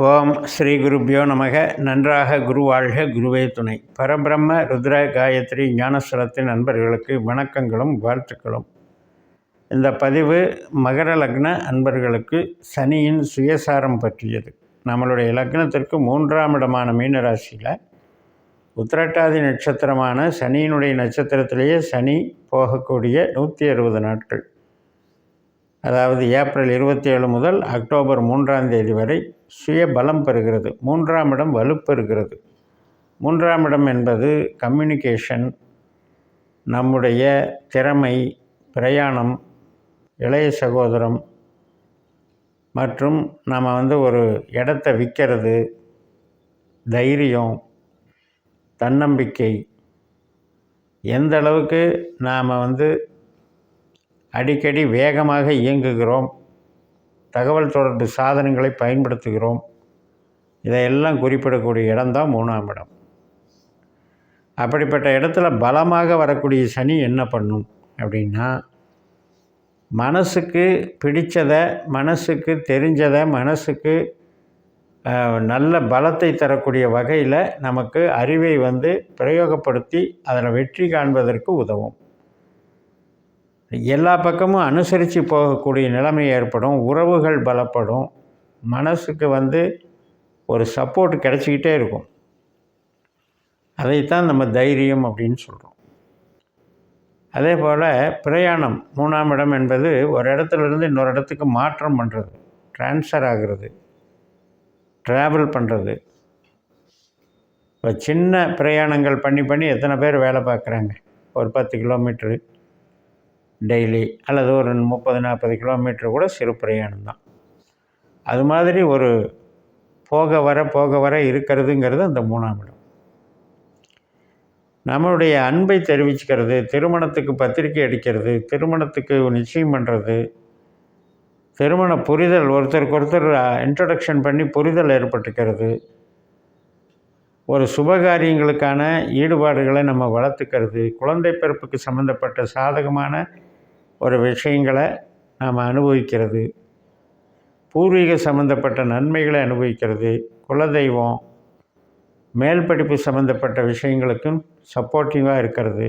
ஓம் ஸ்ரீ குருப்பியோ நமக. நன்றாக குரு வாழ்க குருவே துணை. பரபிரம்ம ருத்ர காயத்ரி ஞானஸ்வரத்தின் நண்பர்களுக்கு வணக்கங்களும் வாழ்த்துக்களும். இந்த பதிவு மகர லக்ன அன்பர்களுக்கு சனியின் சுயசாரம் பற்றியது. நம்மளுடைய லக்னத்திற்கு மூன்றாம் இடமான மீனராசியில் உத்திரட்டாதி நட்சத்திரமான சனியினுடைய நட்சத்திரத்திலேயே சனி போகக்கூடிய நூற்றி அறுபது நாட்கள். அதாவது ஏப்ரல் இருபத்தி ஏழு முதல் அக்டோபர் மூன்றாம் தேதி வரை சுய பலம் பெறுகிறது. மூன்றாம் இடம் வலுப்பெறுகிறது மூன்றாம் இடம் என்பது கம்யூனிகேஷன் நம்முடைய திறமை பிரயாணம் இளைய சகோதரம் மற்றும் நம்ம வந்து ஒரு இடத்த விற்கிறது தைரியம் தன்னம்பிக்கை. எந்த அளவுக்கு நாம் வந்து அடிக்கடி வேகமாக இயங்குகிறோம். தகவல் தொடர்பு சாதனங்களை பயன்படுத்துகிறோம். இதையெல்லாம் குறிப்பிடக்கூடிய இடம்தான் மூணாம் இடம். அப்படிப்பட்ட இடத்துல பலமாக வரக்கூடிய சனி என்ன பண்ணும் அப்படின்னா மனசுக்கு பிடித்ததை மனசுக்கு தெரிஞ்சதை மனசுக்கு நல்ல பலத்தை தரக்கூடிய வகையில் நமக்கு அறிவை வந்து பிரயோகப்படுத்தி அதில் வெற்றி காண்பதற்கு உதவும். எல்லா பக்கமும் அனுசரித்து போகக்கூடிய நிலைமை ஏற்படும். உறவுகள் பலப்படும். மனசுக்கு வந்து ஒரு சப்போர்ட் கிடச்சிக்கிட்டே இருக்கும். அதைத்தான் நம்ம தைரியம் அப்படின்னு சொல்கிறோம் அதே போல் பிரயாணம் மூணாம் இடம் என்பது ஒரு இடத்துலேருந்து இன்னொரு இடத்துக்கு மாற்றம் பண்ணுறது ட்ரான்ஸ்ஃபர் ஆகிறது. ட்ராவல் பண்ணுறது இப்போ சின்ன பிரயாணங்கள் பண்ணி பண்ணி எத்தனை பேர் வேலை பார்க்குறாங்க? ஒரு பத்து கிலோமீட்ரு டெய்லி அல்லது ஒரு முப்பது நாற்பது கிலோமீட்டர் கூட சிறு பிரயாணம் தான். அது மாதிரி ஒரு போக வர போக வர இருக்கிறதுங்கிறது அந்த மூணாம் இடம். நம்மளுடைய அன்பை தெரிவிச்சுக்கிறது திருமணத்துக்கு பத்திரிக்கை அடிக்கிறது திருமணத்துக்கு நிச்சயம் பண்ணுறது திருமண புரிதல் ஒருத்தருக்கு ஒருத்தர் இன்ட்ரடக்ஷன் பண்ணி புரிதல் ஏற்பட்டுக்கிறது ஒரு சுபகாரியங்களுக்கான ஈடுபாடுகளை நம்ம வளர்த்துக்கிறது குழந்தை பிறப்புக்கு சம்மந்தப்பட்ட சாதகமான ஒரு விஷயங்களை நாம் அனுபவிக்கிறது. பூர்வீக சம்மந்தப்பட்ட நன்மைகளை அனுபவிக்கிறது. குலதெய்வம் மேல் படிப்பு சம்மந்தப்பட்ட விஷயங்களுக்கும் சப்போர்ட்டிவாக இருக்கிறது.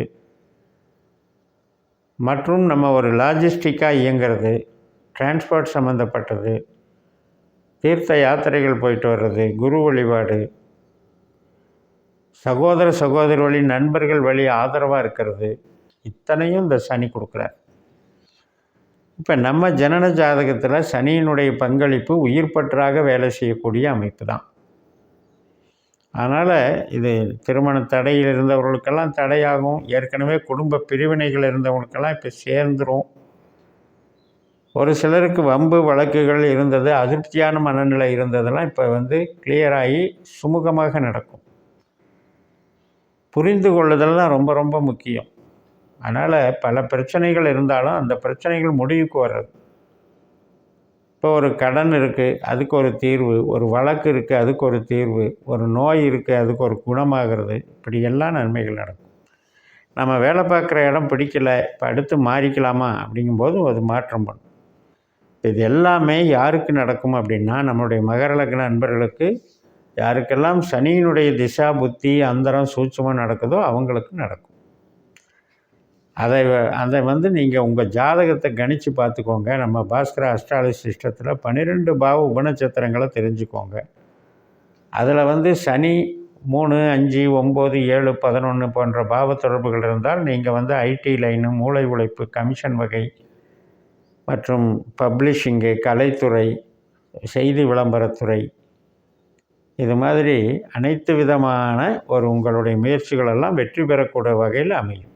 மற்றும் நம்ம ஒரு லாஜிஸ்டிக்காக இயங்கிறது டிரான்ஸ்போர்ட் சம்மந்தப்பட்டது தீர்த்த யாத்திரைகள் போயிட்டு வர்றது குரு வழிபாடு. சகோதர சகோதரி வழி நண்பர்கள் வழி ஆதரவாக இருக்கிறது. இத்தனையும் இந்த சனி கொடுக்குறார். இப்போ நம்ம ஜனன ஜாதகத்தில் சனியினுடைய பங்களிப்பு உயிர் பற்றாக வேலை செய்யக்கூடிய அமைப்பு தான். அதனால் இது திருமண தடையில் இருந்தவர்களுக்கெல்லாம் தடையாகும். ஏற்கனவே குடும்ப பிரிவினைகள் இருந்தவங்களுக்கெல்லாம் இப்போ சேர்ந்துடும் ஒரு சிலருக்கு வம்பு வழக்குகள் இருந்தது அதிருப்தியான மனநிலை இருந்ததெல்லாம் இப்போ வந்து கிளியராகி சுமூகமாக நடக்கும். புரிந்து கொள்ளுதல் தான் ரொம்ப ரொம்ப முக்கியம். அதனால் பல பிரச்சனைகள் இருந்தாலும் அந்த பிரச்சனைகள் முடிவுக்கு வர்றது. இப்போ ஒரு கடன் இருக்குது அதுக்கு ஒரு தீர்வு. ஒரு வழக்கு இருக்குது அதுக்கு ஒரு தீர்வு. ஒரு நோய் இருக்குது அதுக்கு ஒரு குணமாகிறது. இப்படி எல்லாம் நன்மைகள் நடக்கும். நம்ம வேலை பார்க்குற இடம் பிடிக்கல இப்போ அடுத்து மாறிக்கலாமா அப்படிங்கும்போது அது மாற்றம் பண்ணும். இது எல்லாமே யாருக்கு நடக்கும் அப்படின்னா நம்மளுடைய மகர லக்ன நண்பர்களுக்கு யாருக்கெல்லாம் சனியினுடைய திசா புத்தி அந்தரம் சூட்சமாக நடக்குதோ அவங்களுக்கு நடக்கும். அதை அதை வந்து நீங்கள் உங்கள் ஜாதகத்தை கணித்து பார்த்துக்கோங்க. நம்ம பாஸ்கர அஸ்ட்ராலஜி சிஸ்டத்தில் பன்னிரெண்டு பாவ உபநட்சத்திரங்களை தெரிஞ்சுக்கோங்க. அதில் வந்து சனி மூணு அஞ்சு ஒம்பது ஏழு பதினொன்று போன்ற பாவ தொடர்புகள் இருந்தால் நீங்கள் வந்து ஐடி லைனு மூளை உழைப்பு கமிஷன் வகை மற்றும் பப்ளிஷிங்கு கலைத்துறை செய்தி விளம்பரத்துறை இது மாதிரி அனைத்து விதமான ஒரு உங்களுடைய முயற்சிகளெல்லாம் வெற்றி பெறக்கூடிய வகையில் அமையும்.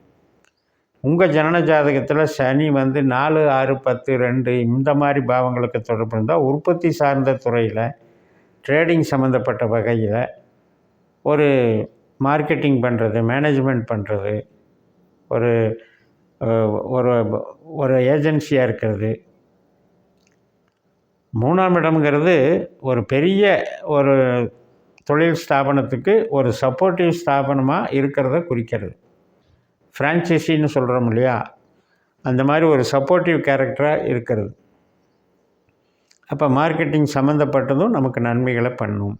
உங்கள் ஜனன ஜாதகத்தில் சனி வந்து நாலு ஆறு பத்து ரெண்டு இந்த மாதிரி பாவங்களுக்கு தொடர்பு இருந்தால் உற்பத்தி சார்ந்த துறையில் ட்ரேடிங் சம்மந்தப்பட்ட வகையில் ஒரு மார்க்கெட்டிங் பண்ணுறது மேனேஜ்மெண்ட் பண்ணுறது ஒரு ஒரு ஒரு ஏஜென்சியாக இருக்கிறது. மூணாம் இடம்ங்கிறது ஒரு பெரிய ஒரு தொழில் ஸ்தாபனத்துக்கு ஒரு சப்போர்ட்டிவ் ஸ்தாபனமாக இருக்கிறத குறிக்கிறது. ஃப்ரான்ச்சைசின்னு சொல்கிறோம் இல்லையா? அந்த மாதிரி ஒரு சப்போர்ட்டிவ் கேரக்டராக இருக்கிறது. அப்போ மார்க்கெட்டிங் சம்மந்தப்பட்டதும் நமக்கு நன்மைகளை பண்ணும்.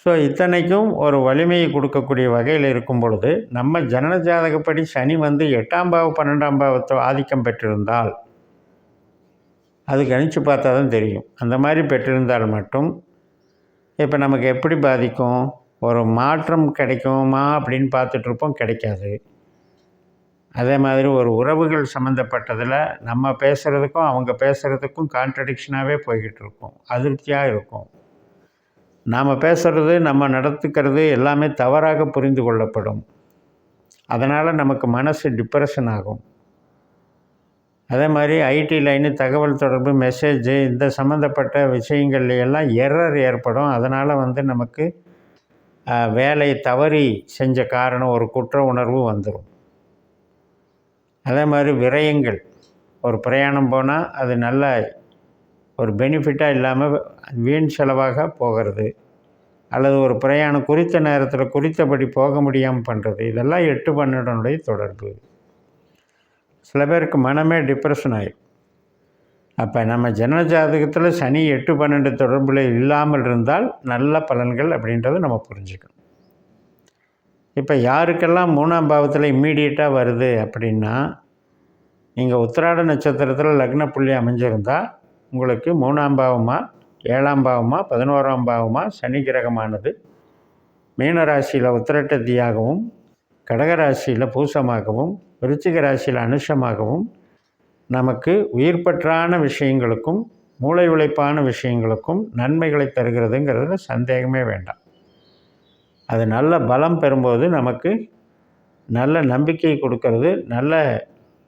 ஸோ இத்தனைக்கும் ஒரு வலிமையை கொடுக்கக்கூடிய வகையில் இருக்கும் பொழுது நம்ம ஜனன ஜாதகப்படி சனி வந்து எட்டாம் பாவம் பன்னெண்டாம் பாவத்தை ஆதிக்கம் பெற்றிருந்தால் அது கணிச்சு பார்த்தா தான் தெரியும். அந்த மாதிரி பெற்றிருந்தால் மட்டும் இப்போ நமக்கு எப்படி பாதிக்கும்? ஒரு மாற்றம் கிடைக்குமா அப்படின்னு பார்த்துட்ருப்போம் கிடைக்காது. அதே மாதிரி ஒரு உறவுகள் சம்மந்தப்பட்டதில் நம்ம பேசுகிறதுக்கும் அவங்க பேசுகிறதுக்கும் கான்ட்ரடிக்ஷனாகவே போய்கிட்டு இருக்கும் அதிருப்தியாக இருக்கும். நாம் பேசுகிறது நம்ம நடத்துக்கிறது எல்லாமே தவறாக புரிந்து கொள்ளப்படும். அதனால் நமக்கு மனசு டிப்ரெஷன் ஆகும். அதே மாதிரி ஐடி லைனு தகவல் தொடர்பு மெசேஜு இந்த சம்மந்தப்பட்ட விஷயங்கள்ல எல்லாம் எரர் ஏற்படும். அதனால் வந்து நமக்கு வேலை தவறி செஞ்ச காரணம் ஒரு குற்ற உணர்வு வந்துடும் அதே மாதிரி விரயங்கள். ஒரு பிரயாணம் போனால் அது நல்ல ஒரு பெனிஃபிட்டாக இல்லாமல் வீண் செலவாக போகிறது. அல்லது ஒரு பிரயாணம் குறித்த நேரத்தில் குறித்தபடி போக முடியாமல் பண்ணுறது இதெல்லாம் எட்டு பன்னெண்டுடைய தொடர்பு. சில பேருக்கு மனமே டிப்ரெஷன் ஆகிடும் அப்போ நம்ம ஜன ஜாதகத்தில் சனி எட்டு பன்னெண்டு தொடர்பில் இல்லாமல் இருந்தால் நல்ல பலன்கள் அப்படின்றத நம்ம புரிஞ்சுக்கணும். இப்போ யாருக்கெல்லாம் மூணாம் பாவத்தில் இம்மீடியட்டாக வருது அப்படின்னா நீங்கள் உத்திராட நட்சத்திரத்தில் லக்ன புள்ளி அமைஞ்சிருந்தால் உங்களுக்கு மூணாம் பாவமாக ஏழாம் பாவமாக பதினோராம் பாவமாக சனி கிரகமானது மீனராசியில் உத்திரட்டதியாகவும் கடகராசியில் பூசமாகவும் விருச்சிக ராசியில் அனுஷமாகவும் நமக்கு உயிர்ப்பற்றான விஷயங்களுக்கும் மூளை உழைப்பான விஷயங்களுக்கும் நன்மைகளை தருகிறதுங்கிறதுல சந்தேகமே வேண்டாம். அது நல்ல பலம் பெறும்போது நமக்கு நல்ல நம்பிக்கை கொடுக்கறது நல்ல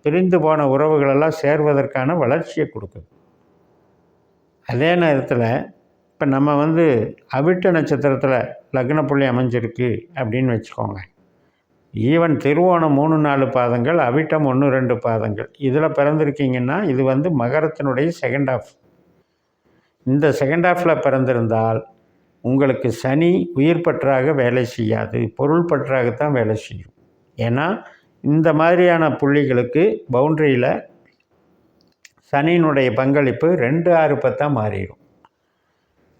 பிரிந்து போன உறவுகளெல்லாம் சேர்வதற்கான வளர்ச்சியை கொடுக்குது. அதே நேரத்தில் இப்போ நம்ம வந்து அவிட்ட நட்சத்திரத்தில் லக்ன புள்ளி அமைஞ்சிருக்கு அப்படின்னு வச்சுக்கோங்க. ஈவன் திருவோணம் மூணு நாலு பாதங்கள் அவிட்டம் ஒன்று ரெண்டு பாதங்கள். இதில் பிறந்திருக்கீங்கன்னா இது வந்து மகரத்தினுடைய செகண்ட் ஆஃப் இந்த செகண்ட் ஆஃபில் பிறந்திருந்தால் உங்களுக்கு சனி உயிர் பற்றாக வேலை செய்யாது பொருள் பற்றாகத்தான் வேலை செய்யும். ஏன்னா இந்த மாதிரியான புள்ளிகளுக்கு பவுண்ட்ரியில் சனியினுடைய பங்களிப்பு ரெண்டு ஆறு பத்தாக மாறிடும்.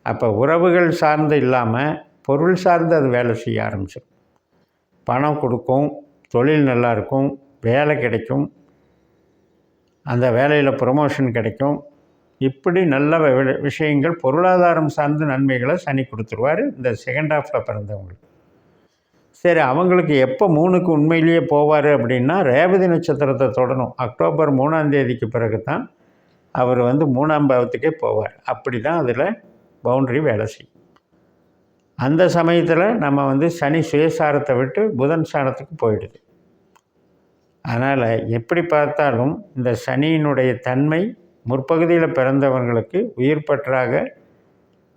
அப்போ உறவுகள் சார்ந்து இல்லாமல் பொருள் சார்ந்து அது வேலை செய்ய ஆரம்பிச்சிடும். பணம் கொடுக்கும் தொழில் நல்லாயிருக்கும் வேலை கிடைக்கும் அந்த வேலையில் ப்ரொமோஷன் கிடைக்கும். இப்படி நல்ல விஷயங்கள் பொருளாதாரம் சார்ந்த நன்மைகளை சனி கொடுத்துருவார் இந்த செகண்ட் ஹாஃபில் பிறந்தவங்களுக்கு. சரி அவங்களுக்கு எப்போ மூணுக்கு உண்மையிலேயே போவார் அப்படின்னா ரேவதி நட்சத்திரத்தை தொடணும். அக்டோபர் மூணாம் தேதிக்கு பிறகு தான் அவர் வந்து மூணாம் பாவத்துக்கே போவார். அப்படி தான் அதில் பவுண்ட்ரி வேலை செய்யும். அந்த சமயத்தில் நம்ம வந்து சனி சுயசாரத்தை விட்டு புதன் சாரத்துக்கு போயிடுது. அதனால் எப்படி பார்த்தாலும் இந்த சனியினுடைய தன்மை முற்பகுதியில் பிறந்தவர்களுக்கு உயிர் பற்றாக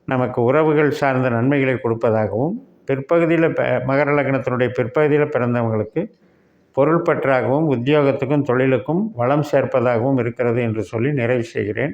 நமக்கு உறவுகள் சார்ந்த நன்மைகளை கொடுப்பதாகவும் பிற்பகுதியில் மகர லக்னத்தினுடைய பிற்பகுதியில் பிறந்தவங்களுக்கு பொருள் பற்றாகவும் உத்தியோகத்துக்கும் தொழிலுக்கும் வளம் சேர்ப்பதாகவும் இருக்கிறது என்று சொல்லி நிறைவு செய்கிறேன்.